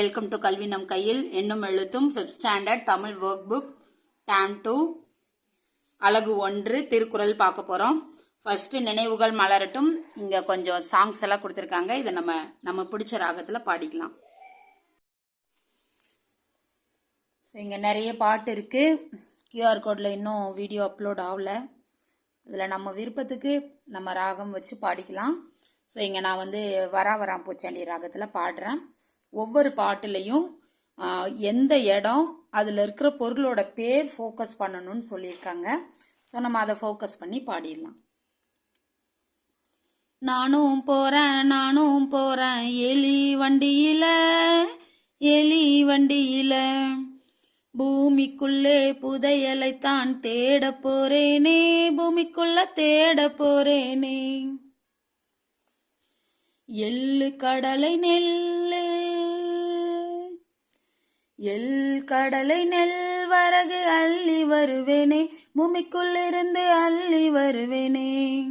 Welcome to கல்வி நம் கையில் என்னும் எழுத்தும் fifth standard Tamil work book dam டூ அழகு ஒன்று திருக்குறள் பார்க்க போகிறோம் ஃபஸ்ட்டு நினைவுகள் மலரட்டும் இங்கே கொஞ்சம் சாங்ஸ் எல்லாம் கொடுத்துருக்காங்க இதை நம்ம நம்ம பிடிச்ச ராகத்தில் பாடிக்கலாம் ஸோ இங்கே நிறைய பாட்டு இருக்குது கியூஆர் கோடில் இன்னும் வீடியோ அப்லோட் ஆகல இதில் நம்ம விருப்பத்துக்கு நம்ம ராகம் வச்சு பாடிக்கலாம் ஸோ இங்கே நான் வந்து வரா வராம் பூச்சாண்டி ராகத்தில் பாடுறேன் ஒவ்வொரு பாட்டுலேயும் எந்த இடம் அதில் இருக்கிற பொருளோட பேர் ஃபோக்கஸ் பண்ணணும்னு சொல்லியிருக்காங்க. ஸோ நம்ம அதை ஃபோக்கஸ் பண்ணி பாடிடலாம். நானும் போகிறேன் நானும் போகிறேன் எலி வண்டியில் எலி வண்டியில். பூமிக்குள்ளே புதையலைத்தான் தேட போறேனே பூமிக்குள்ள தேட போறேனே. எள்ளு கடலை நெல்லு எல் கடலை நெல் வரகு அள்ளி வருவேனே பூமிக்குள்ளிருந்து அள்ளி வருவேனே.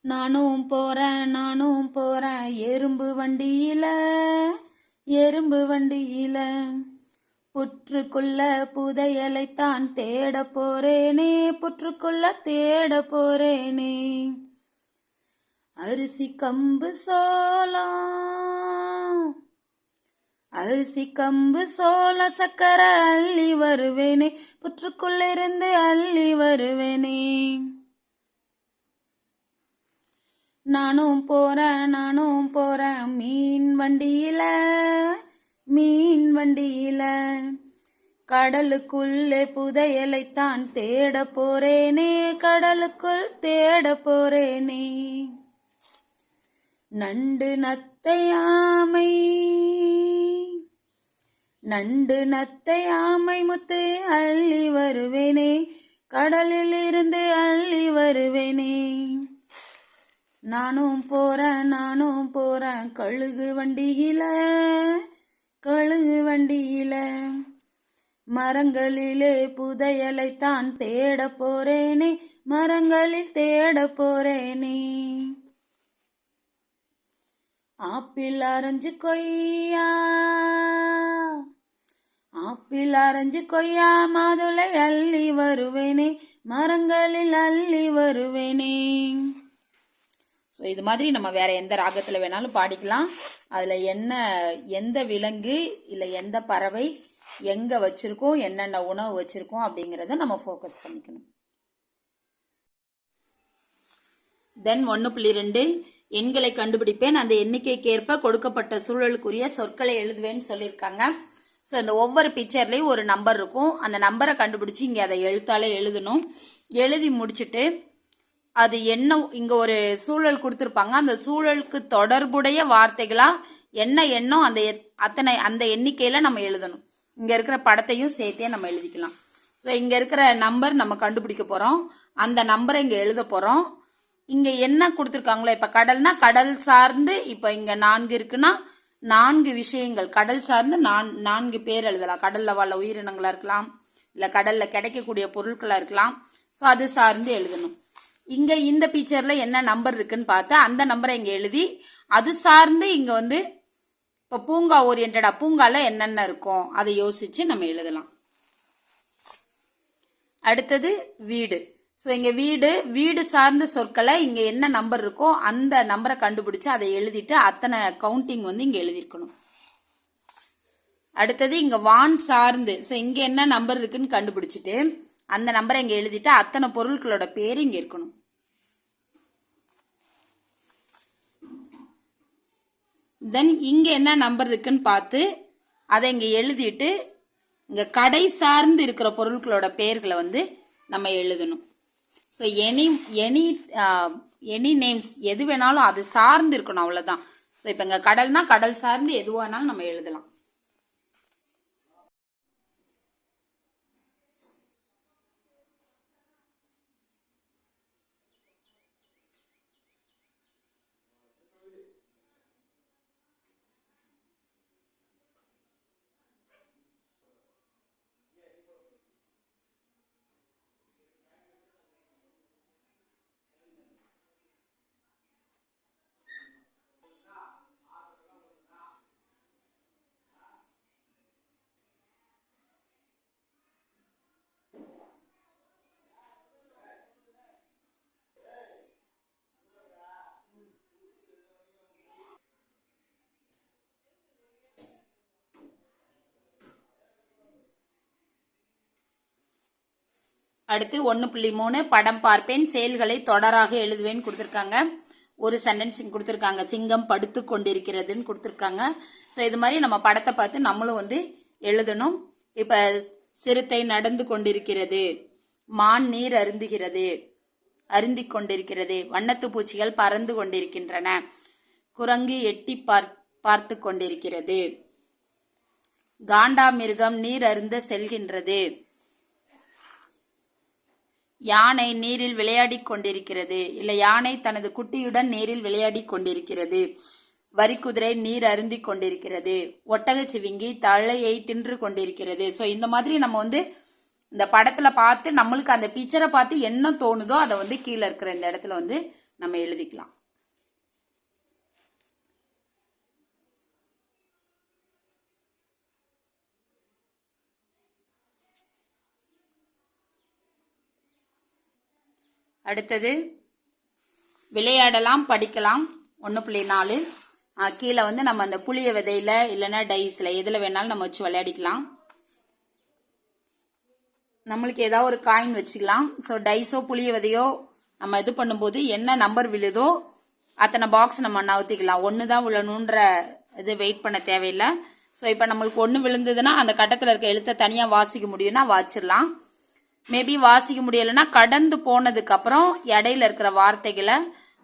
நானும் போறேன் நானும் போறேன் எறும்பு வண்டியில எறும்பு வண்டியில. புற்றுக்குள்ள புதையலைத்தான் தேட போறேனே புற்றுக்குள்ள தேட போறேனே. அரிசி கம்பு சோளம் அரிசி கம்பு சோள சக்கர அள்ளி வருவேனே. புற்றுக்குள்ளிருந்து அள்ளி வருவேனே. நானும் போறேன் நானும் போறேன். மீன் வண்டியில மீன் வண்டியில. கடலுக்குள்ளே புதையலைத்தான் தேட போறேனே. கடலுக்குள் தேட போறேனே. நண்டு நத்தையாமை நண்டு நத்தையாமை முத்து அள்ளி வருவேனே கடலில் இருந்து அள்ளி வருவேனே. நானும் போறேன் நானும் போறேன் கழுகு வண்டியில கழுகு வண்டியில. மரங்களிலே புதையலைத்தான் தேட போறேனே மரங்களில் தேட போறேனே. ஆப்பிள் ஆரஞ்சு கொய்யா. ஆப்பிள் ஆரஞ்சு கொய்யா மாதுளை அள்ளி வருவேனே மரங்களில் அள்ளி வருவேனே. ஸோ இது மாதிரி நம்ம வேற எந்த ராகத்தில் வேணாலும் பாடிக்கலாம். அதில் என்ன எந்த விலங்கு இல்லை எந்த பறவை எங்கே வச்சுருக்கோம் என்னென்ன உணவு வச்சுருக்கோம் அப்படிங்கிறத நம்ம ஃபோக்கஸ் பண்ணிக்கணும். தென் ஒன்று புள்ளி ரெண்டு எண்களை கண்டுபிடிப்பேன். அந்த எண்ணிக்கைக்கேற்ப கொடுக்கப்பட்ட சூழலுக்குரிய சொற்களை எழுதுவேன்னு சொல்லியிருக்காங்க. ஸோ இந்த ஒவ்வொரு பிக்சர்லேயும் ஒரு நம்பர் இருக்கும். அந்த நம்பரை கண்டுபிடிச்சி இங்கே அதை எழுத்தாலே எழுதணும். எழுதி முடிச்சுட்டு அது என்ன இங்கே ஒரு சூழல் கொடுத்துருப்பாங்க. அந்த சூழலுக்கு தொடர்புடைய வார்த்தைகளாக என்ன எண்ணம் அந்த அத்தனை அந்த எண்ணிக்கையில் நம்ம எழுதணும். இங்கே இருக்கிற படத்தையும் சேர்த்தே நம்ம எழுதிக்கலாம். ஸோ இங்கே இருக்கிற நம்பர் நம்ம கண்டுபிடிக்க போகிறோம் அந்த நம்பரை இங்கே எழுத போகிறோம் இங்கே என்ன கொடுத்துருக்காங்களோ இப்போ கடல்னா கடல் சார்ந்து இப்போ இங்கே நான்கு இருக்குன்னா நான்கு விஷயங்கள். கடல் சார்ந்து நான் நான்கு பேர் எழுதலாம். கடலில் வாழ உயிரினங்களாக இருக்கலாம் இல்லை கடலில் கிடைக்கக்கூடிய பொருட்களாக இருக்கலாம். ஸோ அது சார்ந்து எழுதணும். இங்கே இந்த பிக்சரில் என்ன நம்பர் இருக்குன்னு பார்த்து அந்த நம்பரை இங்கே எழுதி அது சார்ந்து இங்கே வந்து இப்போ பூங்கா ஓரியன்டா பூங்கால என்னென்ன இருக்கும் அதை யோசித்து நம்ம எழுதலாம். அடுத்தது வீடு. ஸோ இங்கே வீடு வீடு சார்ந்த சொற்களை இங்கே என்ன நம்பர் இருக்கோ அந்த நம்பரை கண்டுபிடிச்சு அதை எழுதிட்டு அத்தனை கவுண்டிங் வந்து இங்கே எழுதியிருக்கணும். அடுத்தது இங்கே வான் சார்ந்து. ஸோ இங்கே என்ன நம்பர் இருக்குன்னு கண்டுபிடிச்சிட்டு அந்த நம்பரை இங்கே எழுதிட்டு அத்தனை பொருட்களோட பேர் இங்கே இருக்கணும். தென் இங்கே என்ன நம்பர் இருக்குன்னு பார்த்து அதை இங்கே எழுதிட்டு இங்கே கடை சார்ந்து இருக்கிற பொருட்களோட பெயர்களை வந்து நம்ம எழுதணும். So any any any names எது வேணாலும் அது சார்ந்து இருக்கணும் அவ்வளோதான் ஸோ இப்போ இங்கே கடல்னா கடல் சார்ந்து எது வேணாலும் நம்ம எழுதலாம். அடுத்து ஒன்று புள்ளி மூணு படம் பார்ப்பேன் செயல்களை தொடராக எழுதுவேன்னு கொடுத்துருக்காங்க. ஒரு சென்டென்ஸ் கொடுத்துருக்காங்க. சிங்கம் படுத்து கொண்டிருக்கிறதுன்னு கொடுத்துருக்காங்க. ஸோ இது மாதிரி நம்ம படத்தை பார்த்து நம்மளும் வந்து எழுதணும். இப்போ சிறுத்தை நடந்து கொண்டிருக்கிறது மான் நீர் அருந்துகிறது அருந்திக் கொண்டிருக்கிறது வண்ணத்து பூச்சிகள் பறந்து கொண்டிருக்கின்றன குரங்கு எட்டி பார் பார்த்து கொண்டிருக்கிறது காண்டாமிருகம் நீர் அருந்த செல்கின்றது யானை நீரில் விளையாடிக் கொண்டிருக்கிறது. இல்லை யானை தனது குட்டியுடன் நீரில் விளையாடிக் கொண்டிருக்கிறது. வரிக்குதிரை நீர் அருந்திக் கொண்டிருக்கிறது. ஒட்டக சிவிங்கி தழையை தின்று கொண்டிருக்கிறது. ஸோ இந்த மாதிரி நம்ம வந்து இந்த படத்துல பார்த்து நம்மளுக்கு அந்த பிக்சரை பார்த்து என்ன தோணுதோ அதை வந்து கீழே இருக்கிற இந்த இடத்துல வந்து நம்ம எழுதிக்கலாம். அடுத்தது விளையாடலாம் படிக்கலாம். ஒன்று புள்ளி நாலு. கீழே வந்து நம்ம அந்த புளிய விதையில் இல்லைன்னா டைஸில் எதில் வேணாலும் நம்ம வச்சு விளையாடிக்கலாம். நம்மளுக்கு ஏதாவது ஒரு காயின் வச்சுக்கலாம். ஸோ டைஸோ புளிய விதையோ நம்ம இது பண்ணும்போது என்ன நம்பர் விழுதோ அத்தனை பாக்ஸ் நம்ம நவுத்திக்கலாம். ஒன்று தான் விழணுன்ற இது வெயிட் பண்ண தேவையில்லை. ஸோ இப்போ நம்மளுக்கு ஒன்று விழுந்ததுன்னா அந்த கட்டத்தில் இருக்க எழுத்தை தனியாக வாசிக்க முடியும்னா வாச்சிடலாம். மேபி வாசிக்க முடியலைன்னா கடந்து போனதுக்கு அப்புறம் இடையில இருக்கிற வார்த்தைகளை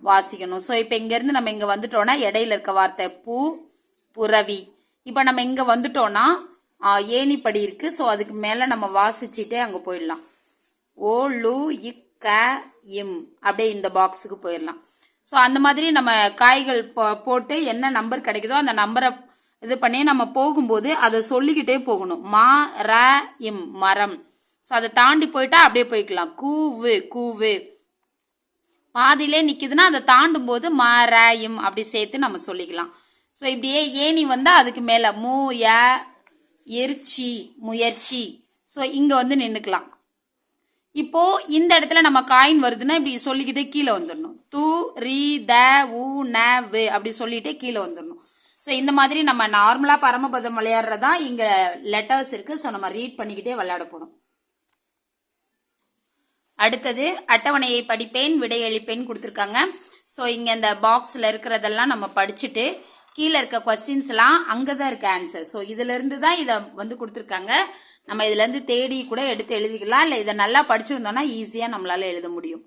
வாசிக்கணும். ஸோ இப்போ இங்கேருந்து நம்ம இங்கே வந்துட்டோம்னா இடையில இருக்க வார்த்தை பூ புறவி இப்போ நம்ம இங்கே வந்துட்டோம்னா ஏணிப்படி இருக்கு. ஸோ அதுக்கு மேலே நம்ம வாசிச்சுட்டே அங்கே போயிடலாம். ஓ லு இக் க இம். அப்படியே இந்த பாக்ஸுக்கு போயிடலாம். ஸோ அந்த மாதிரி நம்ம காய்கள் போ- போட்டு என்ன நம்பர் கிடைக்குதோ அந்த நம்பரை இது பண்ணி நம்ம போகும்போது அதை சொல்லிக்கிட்டே போகணும். மா ர இம் மரம். ஸோ அதை தாண்டி போயிட்டா அப்படியே போய்க்கலாம். கூவு கூவு. பாதியிலே நிற்கிதுன்னா அதை தாண்டும் போது ம ர அப்படி சேர்த்து நம்ம சொல்லிக்கலாம். ஸோ இப்படியே ஏணி வந்தால் அதுக்கு மேலே மூ ய எரிச்சி முயற்சி. ஸோ இங்கே வந்து நின்றுக்கலாம் இப்போ இந்த இடத்துல நம்ம காயின் வருதுன்னா இப்படி சொல்லிக்கிட்டே கீழே வந்துடணும். து ரி த உ ந வு. அப்படி சொல்லிட்டே கீழே வந்துடணும். ஸோ இந்த மாதிரி நம்ம நார்மலாக பரமபதம் விளையாடுறதா இங்கே லெட்டர்ஸ் இருக்குது ஸோ நம்ம ரீட் பண்ணிக்கிட்டே விளையாட போகிறோம் அடுத்தது அட்டவணையை படிப்பேன் விடையளிப்பேன் கொடுத்துருக்காங்க. ஸோ இங்கே இந்த பாக்ஸில் இருக்கிறதெல்லாம் நம்ம படிச்சுட்டு கீழே இருக்க கொஸ்டின்ஸ்லாம் அங்கே தான் இருக்க ஆன்சர் ஸோ இதுலேருந்து தான் இதை வந்து கொடுத்துருக்காங்க. நம்ம இதுலேருந்து தேடி கூட எடுத்து எழுதிக்கலாம். இல்லை இதை நல்லா படிச்சிருந்தோம்னா ஈஸியாக நம்மளால் எழுத முடியும்.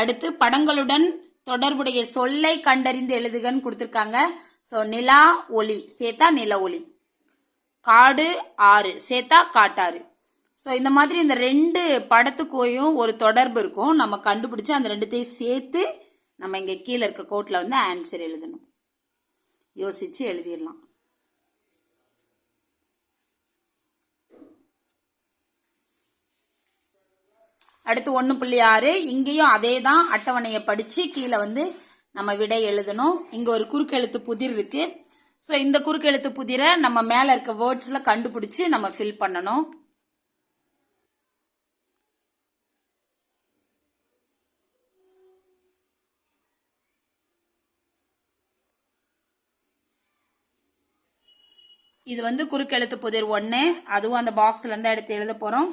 அடுத்து படங்களுடன் தொடர்புடைய சொல்லை கண்டறிந்து எழுதுகன்னு கொடுத்துருக்காங்க. ஸோ நிலா ஒளி. சேர்த்தா நில ஒளி. காடு ஆறு. சேர்த்தா காட்டாறு. ஸோ இந்த மாதிரி இந்த ரெண்டு படத்துக்கும் ஒரு தொடர்பு இருக்கும். நம்ம கண்டுபிடிச்சு அந்த ரெண்டுத்தையும் சேர்த்து நம்ம இங்கே கீழே இருக்க கோட்டில் வந்து ஆன்சர் எழுதணும். யோசிச்சு எழுதிடலாம். அடுத்து ஒன்று புள்ளி ஆறு. இங்கேயும் அதே தான் அட்டவணையை படித்து கீழே வந்து நம்ம விடை எழுதணும். இங்கே ஒரு குறுக்கெழுத்து புதிர் இருக்கு. ஸோ இந்த குறுக்கெழுத்து புதிரை நம்ம மேலே இருக்க வேர்ட்ஸில் கண்டுபிடிச்சி நம்ம ஃபில் பண்ணணும். இது வந்து குறுக்கெழுத்து புதிர் ஒன்று அதுவும் அந்த பாக்ஸ்லேருந்து எடுத்து எழுத போகிறோம்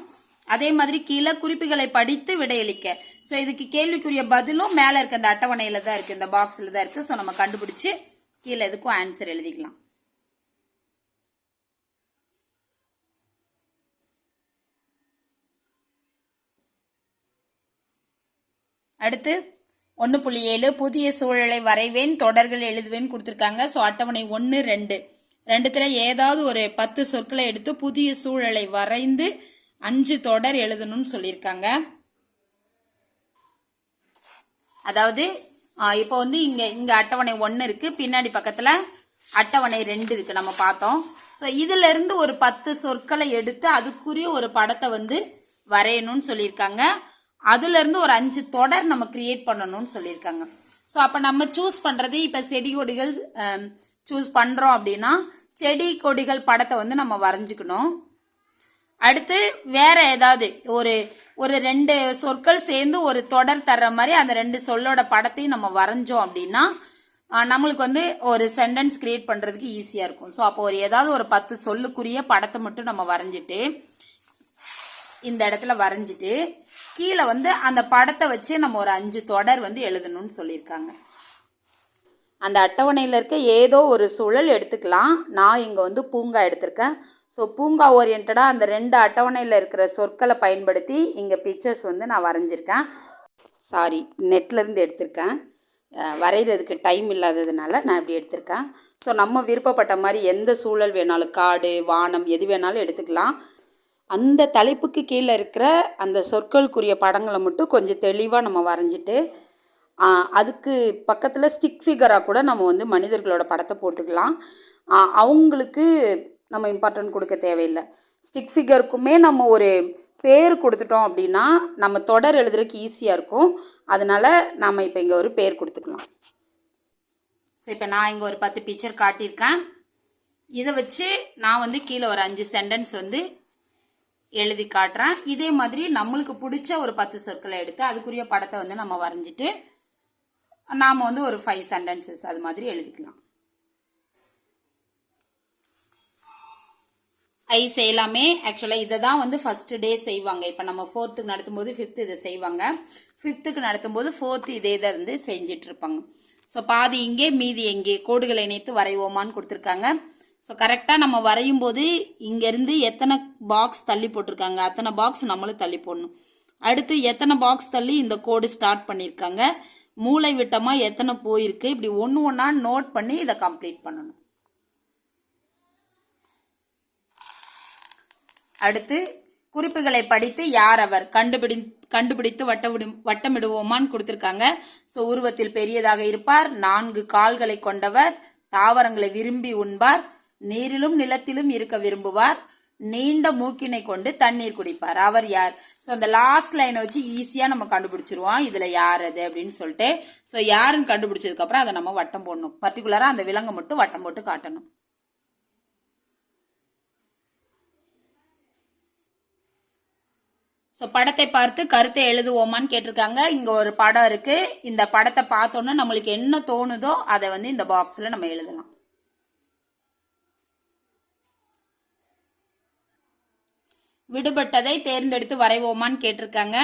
அதே மாதிரி கீழே குறிப்புகளை படித்து விடையளிக்க. ஸோ இதுக்கு கேள்விக்குரிய பதிலும் மேலே இருக்க இந்த அட்டவணையில் தான் இருக்குது இந்த பாக்ஸில் தான் இருக்குது ஸோ நம்ம கண்டுபிடிச்சு கீழே இதுக்கும் ஆன்சர் எழுதிக்கலாம். அடுத்து ஒன்று புள்ளி ஏழு புதிய சூழலை வரைவேன் தொடர்கள் எழுதுவேன் கொடுத்துருக்காங்க. ஸோ அட்டவணை ஒன்று ரெண்டு. ரெண்டுத்துல ஏதாவது ஒரு பத்து சொற்களை எடுத்து புதிய சூழலை வரைந்து அஞ்சு தொடர் எழுதணும்னு சொல்லியிருக்காங்க. அதாவது இப்போ வந்து இங்க இங்க அட்டவணை ஒன்று இருக்கு பின்னாடி பக்கத்துல அட்டவணை ரெண்டு இருக்கு நம்ம பார்த்தோம். ஸோ இதுல இருந்து ஒரு பத்து சொற்களை எடுத்து அதுக்குரிய ஒரு படத்தை வந்து வரையணும்னு சொல்லியிருக்காங்க. அதுல இருந்து ஒரு அஞ்சு தொடர் நம்ம கிரியேட் பண்ணணும்னு சொல்லியிருக்காங்க. ஸோ அப்போ நம்ம சூஸ் பண்றது இப்போ செடி கொடிகள் சூஸ் பண்றோம் அப்படின்னா செடி கொடிகள் படத்தை வந்து நம்ம வரைஞ்சிக்கணும். அடுத்து வேற ஏதாவது ஒரு ஒரு ரெண்டு சொற்கள் சேர்ந்து ஒரு தொடர் தர்ற மாதிரி அந்த ரெண்டு சொல்லோட படத்தையும் நம்ம வரைஞ்சோம் அப்படின்னா நம்மளுக்கு வந்து ஒரு சென்டென்ஸ் கிரியேட் பண்ணுறதுக்கு ஈஸியாக இருக்கும். ஸோ அப்போ ஒரு ஏதாவது ஒரு பத்து சொல்லுக்குரிய படத்தை மட்டும் நம்ம வரைஞ்சிட்டு இந்த இடத்துல வரைஞ்சிட்டு கீழே வந்து அந்த படத்தை வச்சு நம்ம ஒரு அஞ்சு தொடர் வந்து எழுதணும்னு சொல்லியிருக்காங்க. அந்த அட்டவணையில் இருக்க ஏதோ ஒரு சுழல் எடுத்துக்கலாம். நான் இங்கே வந்து பூங்கா எடுத்திருக்கேன். ஸோ பூங்கா ஓரியன்டாக அந்த ரெண்டு அட்டவணையில் இருக்கிற சொற்களை பயன்படுத்தி இங்கே பிக்சர்ஸ் வந்து நான் வரைஞ்சிருக்கேன். சாரி நெட்லேருந்து எடுத்திருக்கேன். வரைகிறதுக்கு டைம் இல்லாததுனால நான் இப்படி எடுத்திருக்கேன். ஸோ நம்ம விருப்பப்பட்ட மாதிரி எந்த சூழல் வேணாலும் காடு வானம் எது வேணாலும் எடுத்துக்கலாம். அந்த தலைப்புக்கு கீழே இருக்கிற அந்த சொற்களுக்குரிய படங்களை மட்டும் கொஞ்சம் தெளிவாக நம்ம வரைஞ்சிட்டு அதுக்கு பக்கத்தில் ஸ்டிக் ஃபிகராக கூட நம்ம வந்து மனிதர்களோட படத்தை போட்டுக்கலாம். அவங்களுக்கு நம்ம இம்பார்ட்டன்ட் கொடுக்க தேவையில்லை. ஸ்டிக் ஃபிகருக்குமே நம்ம ஒரு பேர் கொடுத்துட்டோம் அப்படின்னா நம்ம தொடர் எழுதுறதுக்கு ஈஸியாக இருக்கும். அதனால் நம்ம இப்போ இங்கே ஒரு பேர் கொடுத்துக்கலாம். ஸோ இப்போ நான் இங்கே ஒரு பத்து பிக்சர் காட்டியிருக்கேன். இதை வச்சு நான் வந்து கீழே ஒரு அஞ்சு சென்டென்ஸ் வந்து எழுதி காட்டுறேன். இதே மாதிரி நம்மளுக்கு பிடிச்ச ஒரு பத்து சொற்களை எடுத்து அதுக்குரிய படத்தை வந்து நம்ம வரைஞ்சிட்டு நாம் வந்து ஒரு ஃபைவ் சென்டென்சஸ் அது மாதிரி எழுதிக்கலாம். ஐ செய்யலாமே. ஆக்சுவலாக இதை தான் வந்து ஃபஸ்ட்டு டே செய்வாங்க. இப்போ நம்ம ஃபோர்த்துக்கு நடத்தும்போது ஃபிஃப்த்து இதை செய்வாங்க. ஃபிஃப்த்துக்கு நடத்தும்போது ஃபோர்த்து இதே இதை வந்து செஞ்சிட்டு இருப்பாங்க ஸோ பாதி இங்கே மீதி எங்கே? கோடுகளை இணைத்து வரைவோமான்னு கொடுத்துருக்காங்க. ஸோ கரெக்டாக நம்ம வரையும் போது இங்கேருந்து எத்தனை பாக்ஸ் தள்ளி போட்டிருக்காங்க? அத்தனை பாக்ஸ் நம்மளும் தள்ளி போடணும். அடுத்து எத்தனை பாக்ஸ் தள்ளி இந்த கோடு ஸ்டார்ட் பண்ணியிருக்காங்க? மூளை விட்டமாக எத்தனை போயிருக்கு? இப்படி ஒன்று ஒன்றா நோட் பண்ணி இதை கம்ப்ளீட் பண்ணணும். அடுத்து குறிப்புகளை படித்து யார் அவர்? கண்டுபிடி கண்டுபிடித்து வட்டமிடு வட்டமிடுவோமான்னு கொடுத்துருக்காங்க. ஸோ உருவத்தில் பெரியதாக இருப்பார். நான்கு கால்களை கொண்டவர். தாவரங்களை விரும்பி உண்பார். நீரிலும் நிலத்திலும் இருக்க விரும்புவார். நீண்ட மூக்கினை கொண்டு தண்ணீர் குடிப்பார். அவர் யார்? ஸோ அந்த லாஸ்ட் லைனை வச்சு ஈஸியாக நம்ம கண்டுபிடிச்சிருவோம். இதில் யார் அது அப்படின்னு சொல்லிட்டு. ஸோ யாருன்னு கண்டுபிடிச்சதுக்கப்புறம் அதை நம்ம வட்டம் போடணும். பர்டிகுலராக அந்த விலங்கை மட்டும் வட்டம் போட்டு காட்டணும். ஸோ படத்தை பார்த்து கருத்தை எழுதுவோமான்னு கேட்டிருக்காங்க. இங்கே ஒரு படம் இருக்கு. இந்த படத்தை பார்த்தோன்னே நம்மளுக்கு என்ன தோணுதோ அதை வந்து இந்த பாக்ஸில் நம்ம எழுதலாம். விடுபட்டதை தேர்ந்தெடுத்து வரைவோமான்னு கேட்டிருக்காங்க.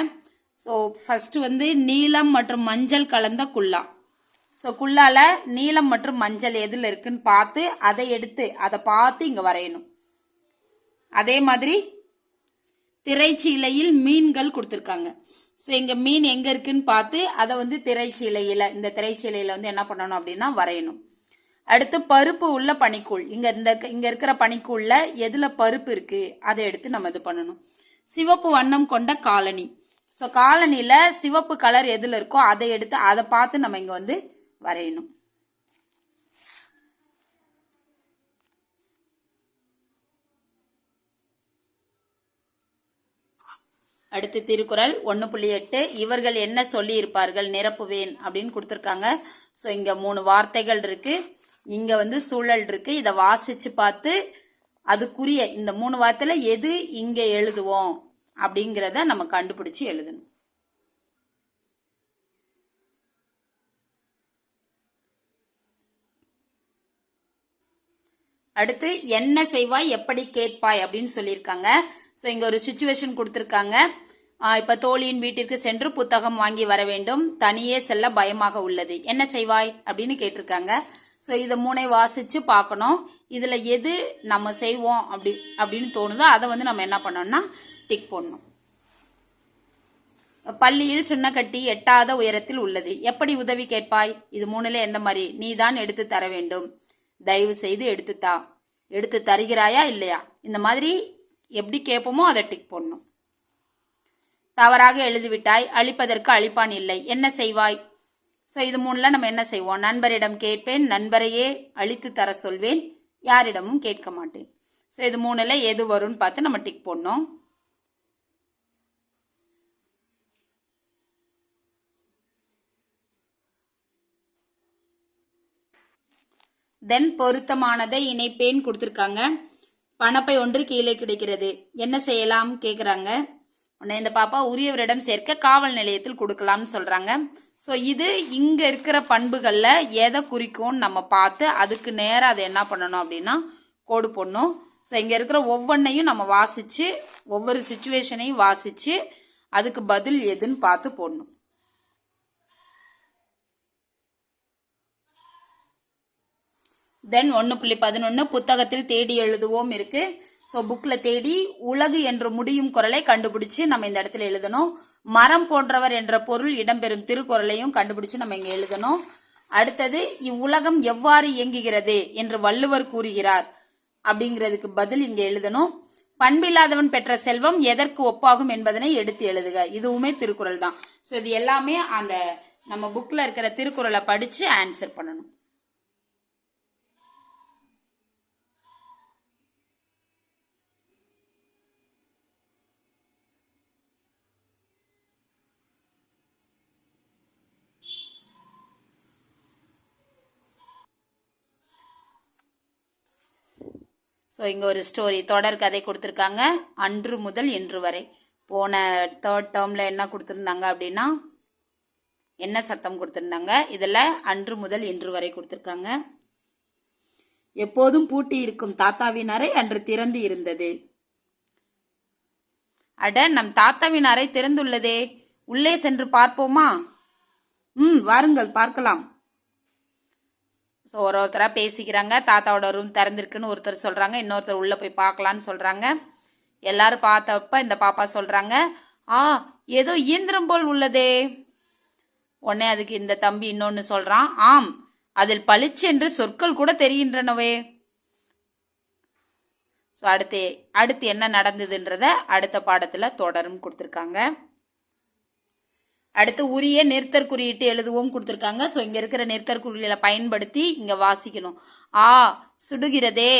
ஸோ ஃபஸ்ட்டு வந்து நீலம் மற்றும் மஞ்சள் கலந்த குல்லா. ஸோ குல்லால் நீலம் மற்றும் மஞ்சள் எதில் இருக்குன்னு பார்த்து அதை எடுத்து அதை பார்த்து இங்கே வரையணும். அதே மாதிரி திரைச்சீலையில் மீன்கள் கொடுத்துருக்காங்க. ஸோ இங்கே மீன் எங்கே இருக்குன்னு பார்த்து அதை வந்து திரைச்சீலையில் இந்த திரைச்சீலையில் வந்து என்ன பண்ணணும் அப்படின்னா வரையணும். அடுத்து பருப்பு உள்ள பனிக்கூழ். இங்கே இந்த இங்கே இருக்கிற பனிக்கூழில் எதில் பருப்பு இருக்குது அதை எடுத்து நம்ம இது பண்ணணும். சிவப்பு வண்ணம் கொண்ட காலனி. ஸோ காலனியில் சிவப்பு கலர் எதில் இருக்கோ அதை எடுத்து அதை பார்த்து நம்ம இங்கே வந்து வரையணும். அடுத்து திருக்குறள் ஒன்று புள்ளி எட்டு இவர்கள் என்ன சொல்லி இருப்பார்கள் நிரப்புவேன் அப்படின்னு கொடுத்துருக்காங்க. ஸோ இங்கே மூணு வார்த்தைகள் இருக்கு. இங்கே வந்து சூழல் இருக்கு. இதை வாசிச்சு பார்த்து அதுக்குரிய இந்த மூணு வார்த்தையில் எது இங்கே எழுதுவோம் அப்படிங்கிறத நம்ம கண்டுபிடிச்சி எழுதணும். அடுத்து என்ன செய்வாய் எப்படி கேட்பாய் அப்படின்னு சொல்லியிருக்காங்க. ஸோ இங்கே ஒரு சுச்சுவேஷன் கொடுத்துருக்காங்க. இப்போ தோழியின் வீட்டிற்கு சென்று புத்தகம் வாங்கி வர வேண்டும். தனியே செல்ல பயமாக உள்ளது. என்ன செய்வாய்? அப்படின்னு கேட்டிருக்காங்க. ஸோ இதை மூணை வாசித்து பார்க்கணும். இதில் எது நம்ம செய்வோம் அப்படி அப்படின்னு தோணுதோ அதை வந்து நம்ம என்ன பண்ணோம்னா டிக் போடணும். பள்ளியில் சின்ன கட்டி எட்டாத உயரத்தில் உள்ளது. எப்படி உதவி கேட்பாய்? இது மூணுல எந்த மாதிரி? நீ தான் எடுத்து தர வேண்டும். தயவு செய்து எடுத்து தா எடுத்து தருகிறாயா இல்லையா? இந்த மாதிரி எப்படி கேட்போமோ அதை டிக் போடணும். தவறாக எழுதிவிட்டாய் அழிப்பதற்கு அழிப்பான் இல்லை. என்ன செய்வாய்? ஸோ இது மூணுல நம்ம என்ன செய்வோம்? நண்பரிடம் கேட்பேன் நண்பரையே அழித்து தர சொல்வேன் யாரிடமும் கேட்க மாட்டேன். ஸோ இது மூணுல எது வரும்னு பார்த்து நம்ம டிக் போடணும். தென் பொருத்தமானதை இணைப்பேன் கொடுத்துருக்காங்க. பணப்பை ஒன்று கீழே கிடைக்கிறது. என்ன செய்யலாம்? கேட்குறாங்க உடனே இந்த பாப்பா உரியவரிடம் சேர்க்க காவல் நிலையத்தில் கொடுக்கலாம்னு சொல்கிறாங்க ஸோ ஸோ இது இங்கே இருக்கிற பண்புகளில் எதை குறிக்கும்னு நம்ம பார்த்து அதுக்கு நேராக அதை என்ன பண்ணணும் அப்படின்னா கோடு போடணும். ஸோ இங்கே இருக்கிற ஒவ்வொன்றையும் நம்ம வாசித்து ஒவ்வொரு சுச்சுவேஷனையும் வாசித்து அதுக்கு பதில் எதுன்னு பார்த்து போடணும். தென் ஒன்று புள்ளி பதினொன்று புத்தகத்தில் தேடி எழுதுவோம் இருக்கு. ஸோ புக்கில் தேடி உலகு என்று முடியும் குரலை கண்டுபிடிச்சு நம்ம இந்த இடத்துல எழுதணும். மரம் போன்றவர் என்ற பொருள் இடம்பெறும் திருக்குறளையும் கண்டுபிடிச்சு நம்ம இங்கே எழுதணும். அடுத்தது இவ்வுலகம் எவ்வாறு இயங்குகிறது என்று வள்ளுவர் கூறுகிறார். அப்படிங்கிறதுக்கு பதில் இங்கே எழுதணும். பண்பில்லாதவன் பெற்ற செல்வம் எதற்கு ஒப்பாகும் என்பதனை எடுத்து எழுதுக. இதுவுமே திருக்குறள் தான். ஸோ இது எல்லாமே அந்த நம்ம புக்கில் இருக்கிற திருக்குறளை படித்து ஆன்சர் பண்ணணும். ஸோ இங்கே ஒரு ஸ்டோரி தொடர் கதை கொடுத்துருக்காங்க. அன்று முதல் இன்று வரை. போன தேர்ட் டேர்மில் என்ன கொடுத்துருந்தாங்க அப்படின்னா என்ன சத்தம் கொடுத்துருந்தாங்க? இதில் அன்று முதல் இன்று வரை கொடுத்துருக்காங்க. எப்போதும் பூட்டி இருக்கும் தாத்தாவின் அறை அன்று திறந்து இருந்தது. அட நம் தாத்தாவின் அறை திறந்துள்ளதே. உள்ளே சென்று பார்ப்போமா? ம் வாருங்கள் பார்க்கலாம். ஸோ ஒரு ஒருத்தராக பேசிக்கிறாங்க தாத்தாவோட ரூம் திறந்திருக்குன்னு ஒருத்தர் சொல்கிறாங்க இன்னொருத்தர் உள்ளே போய் பார்க்கலான்னு சொல்கிறாங்க எல்லாரும் பார்த்தப்ப இந்த பாப்பா சொல்கிறாங்க ஆ ஏதோ இயந்திரம் போல் உள்ளதே. உடனே அதுக்கு இந்த தம்பி இன்னொன்று சொல்கிறான் ஆம் அதில் பளிச்சென்று சொற்கள் கூட தெரிகின்றனவே. ஸோ அடுத்து அடுத்து என்ன நடந்ததுன்றத அடுத்த பாடத்தில் தொடரும் கொடுத்துருக்காங்க. அடுத்து உரிய நிறுத்தற் குறியீட்டு எழுதுவோம் கொடுத்துருக்காங்க. ஸோ இங்கே இருக்கிற நிறுத்தற் குறிகளை பயன்படுத்தி இங்கே வாசிக்கணும். ஆ சுடுகிறதே.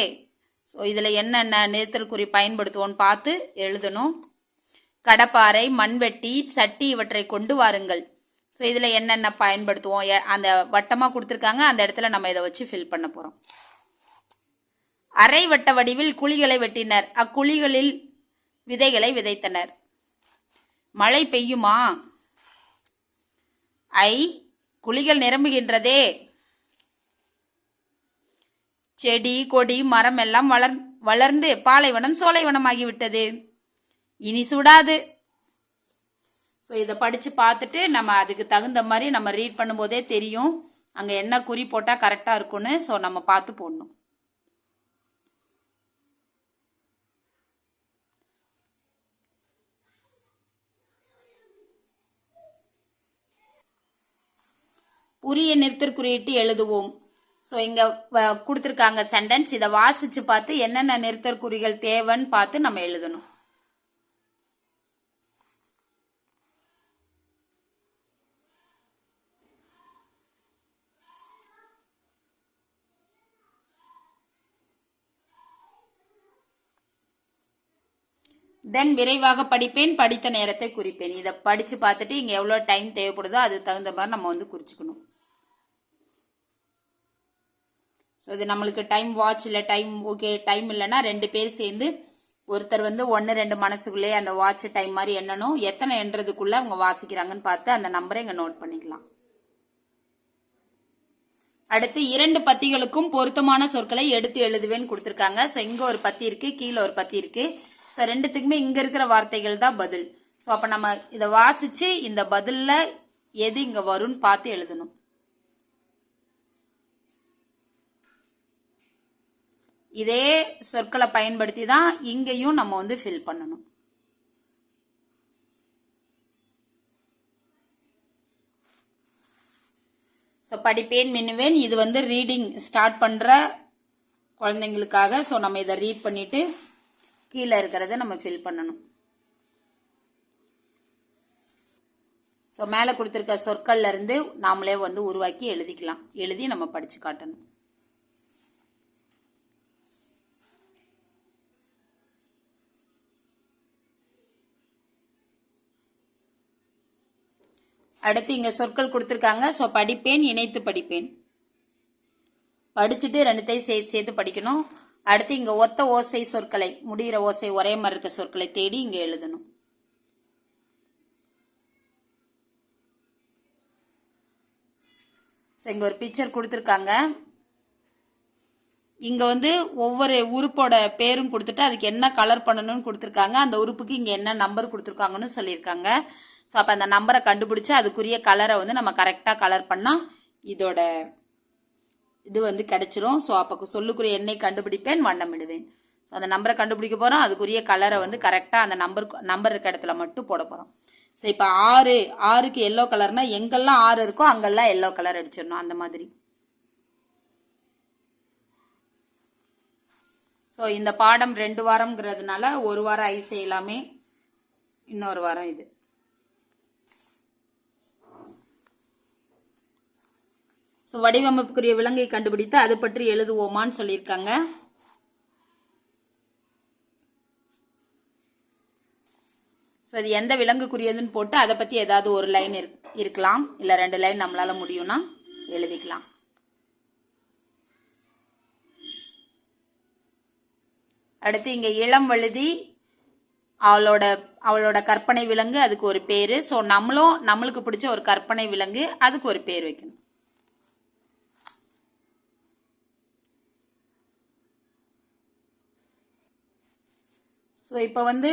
ஸோ இதில் என்னென்ன நிறுத்தல் குறி பயன்படுத்துவோன்னு பார்த்து எழுதணும். கடப்பாறை மண்வெட்டி சட்டி இவற்றை கொண்டு வாருங்கள். ஸோ இதில் என்னென்ன பயன்படுத்துவோம்? அந்த வட்டமாக கொடுத்துருக்காங்க. அந்த இடத்துல நம்ம இதை வச்சு ஃபில் பண்ண போகிறோம் அரை வட்ட வடிவில் குழிகளை வெட்டினர். அக்குழிகளில் விதைகளை விதைத்தனர். மழை பெய்யுமா? ஐ குழிகள் நிரம்புகின்றதே. செடி கொடி மரம் எல்லாம் வளர் வளர்ந்து பாலைவனம் சோலைவனமாகிவிட்டது இனி சுடாது. ஸோ இதை படித்து பார்த்துட்டு நம்ம அதுக்கு தகுந்த மாதிரி நம்ம ரீட் பண்ணும்போதே தெரியும். அங்கே என்ன குறி போட்டால் கரெக்டாக இருக்கும்னு ஸோ நம்ம பார்த்து போடணும். உரிய நிறுத்தற்குறியிட்டு எழுதுவோம். ஸோ இங்கே கொடுத்துருக்காங்க சென்டென்ஸ் இதை வாசித்து பார்த்து என்னென்ன நிறுத்தற்குறிகள் தேவைன்னு பார்த்து நம்ம எழுதணும். தென் விரைவாக படிப்பேன் படித்த நேரத்தை குறிப்பேன். இதை படித்து பார்த்துட்டு இங்கே எவ்வளோ டைம் தேவைப்படுதோ அதுக்கு தகுந்த மாதிரி நம்ம வந்து குறிச்சுக்கணும் ஸோ இது நம்மளுக்கு டைம் வாட்ச் இல்லை டைம் ஓகே டைம் இல்லைன்னா ரெண்டு பேர் சேர்ந்து ஒருத்தர் வந்து ஒன்று ரெண்டு மனசுக்குள்ளே அந்த வாட்ச் டைம் மாதிரி எண்ணணும். எத்தனை என்றதுக்குள்ளே அவங்க வாசிக்கிறாங்கன்னு பார்த்து அந்த நம்பரை இங்கே நோட் பண்ணிக்கலாம். அடுத்து இரண்டு பத்திகளுக்கும் பொருத்தமான சொற்களை எடுத்து எழுதுவேன்னு கொடுத்துருக்காங்க. ஸோ இங்கே ஒரு பத்தி இருக்குது கீழே ஒரு பத்தி இருக்குது ஸோ ரெண்டுத்துக்குமே இங்கே இருக்கிற வார்த்தைகள் தான் பதில். ஸோ அப்போ நம்ம இதை வாசித்து இந்த பதிலில் எது இங்கே வரும்னு பார்த்து எழுதணும். இதே சொற்களை பயன்படுத்தி தான் இங்கேயும் நம்ம வந்து ஃபில் பண்ணணும். ஸோ படிப்பேன் மின்னுவேன். இது வந்து ரீடிங் ஸ்டார்ட் பண்ணுற குழந்தைங்களுக்காக. ஸோ நம்ம இதை ரீட் பண்ணிவிட்டு கீழே இருக்கிறத நம்ம ஃபில் பண்ணணும். ஸோ மேலே கொடுத்துருக்க சொற்கள்லேருந்து நாமளே வந்து உருவாக்கி எழுதிக்கலாம். எழுதி நம்ம படித்து காட்டணும். அடுத்து இங்கே சொற்கள் கொடுத்துருக்காங்க. ஸோ படிப்பேன் இணைத்து படிப்பேன். படிச்சுட்டு ரெண்டுத்தையும் சே சேர்த்து படிக்கணும். அடுத்து இங்கே ஒத்த ஓசை சொற்களை முடிகிற ஓசை ஒரே மாதிரி இருக்க சொற்களை தேடி இங்கே எழுதணும். ஸோ இங்கே ஒரு பிக்சர் கொடுத்துருக்காங்க. இங்கே வந்து ஒவ்வொரு உறுப்போட பேரும் கொடுத்துட்டு அதுக்கு என்ன கலர் பண்ணணும்னு கொடுத்துருக்காங்க. அந்த உறுப்புக்கு இங்கே என்ன நம்பர் கொடுத்துருக்காங்கன்னு சொல்லியிருக்காங்க. ஸோ அப்போ அந்த நம்பரை கண்டுபிடிச்சி அதுக்குரிய கலரை வந்து நம்ம கரெக்டாக கலர் பண்ணால் இதோட இது வந்து கிடச்சிரும். ஸோ அப்போ சொல்லுக்குரிய எண்ணை கண்டுபிடிப்பேன் வண்ணமிடுவேன் ஸோ அந்த நம்பரை கண்டுபிடிக்க போகிறோம் அதுக்குரிய கலரை வந்து கரெக்டாக அந்த நம்பர் நம்பர் இருக்க இடத்துல மட்டும் போட போகிறோம் ஸோ இப்போ ஆறு ஆறுக்கு எல்லோ கலர்னா எங்கெல்லாம் ஆறு இருக்கோ அங்கெல்லாம் எல்லோ கலர் அடிச்சிடணும். அந்த மாதிரி. ஸோ இந்த பாடம் ரெண்டு வாரம்ங்கிறதுனால ஒரு வாரம் ஐஸ் எல்லாமே இன்னொரு வாரம் இது. ஸோ வடிவமைப்புக்குரிய விலங்கை கண்டுபிடித்து அது பற்றி எழுதுவோமான்னு சொல்லியிருக்காங்க. ஸோ அது எந்த விலங்குக்குரியதுன்னு போட்டு அதை பற்றி ஏதாவது ஒரு லைன் இருக்கலாம். இல்லை ரெண்டு லைன் நம்மளால் முடியும்னா எழுதிக்கலாம். அடுத்து இங்கே இளம் வழுதி அவளோட அவளோட கற்பனை விலங்கு அதுக்கு ஒரு பேர். ஸோ நம்மளும் நம்மளுக்கு பிடிச்ச ஒரு கற்பனை விலங்கு அதுக்கு ஒரு பேர் வைக்கணும். ஸோ இப்போ வந்து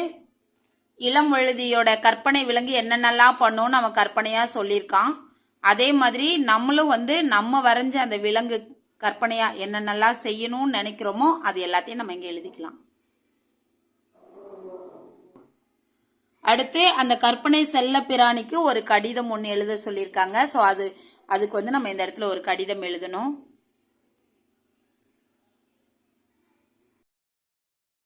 இளம் எழுதியோட கற்பனை விலங்கு என்னென்னலாம் பண்ணும்னு அவன் கற்பனையாக சொல்லியிருக்கான். அதே மாதிரி நம்மளும் வந்து நம்ம வரைஞ்ச அந்த விலங்கு கற்பனையாக என்னென்னலாம் செய்யணும்னு நினைக்கிறோமோ அது எல்லாத்தையும் நம்ம இங்கே எழுதிக்கலாம். அடுத்து அந்த கற்பனை செல்ல பிராணிக்கு ஒரு கடிதம் ஒன்று எழுத சொல்லியிருக்காங்க. ஸோ அது அதுக்கு வந்து நம்ம இந்த இடத்துல ஒரு கடிதம் எழுதணும்.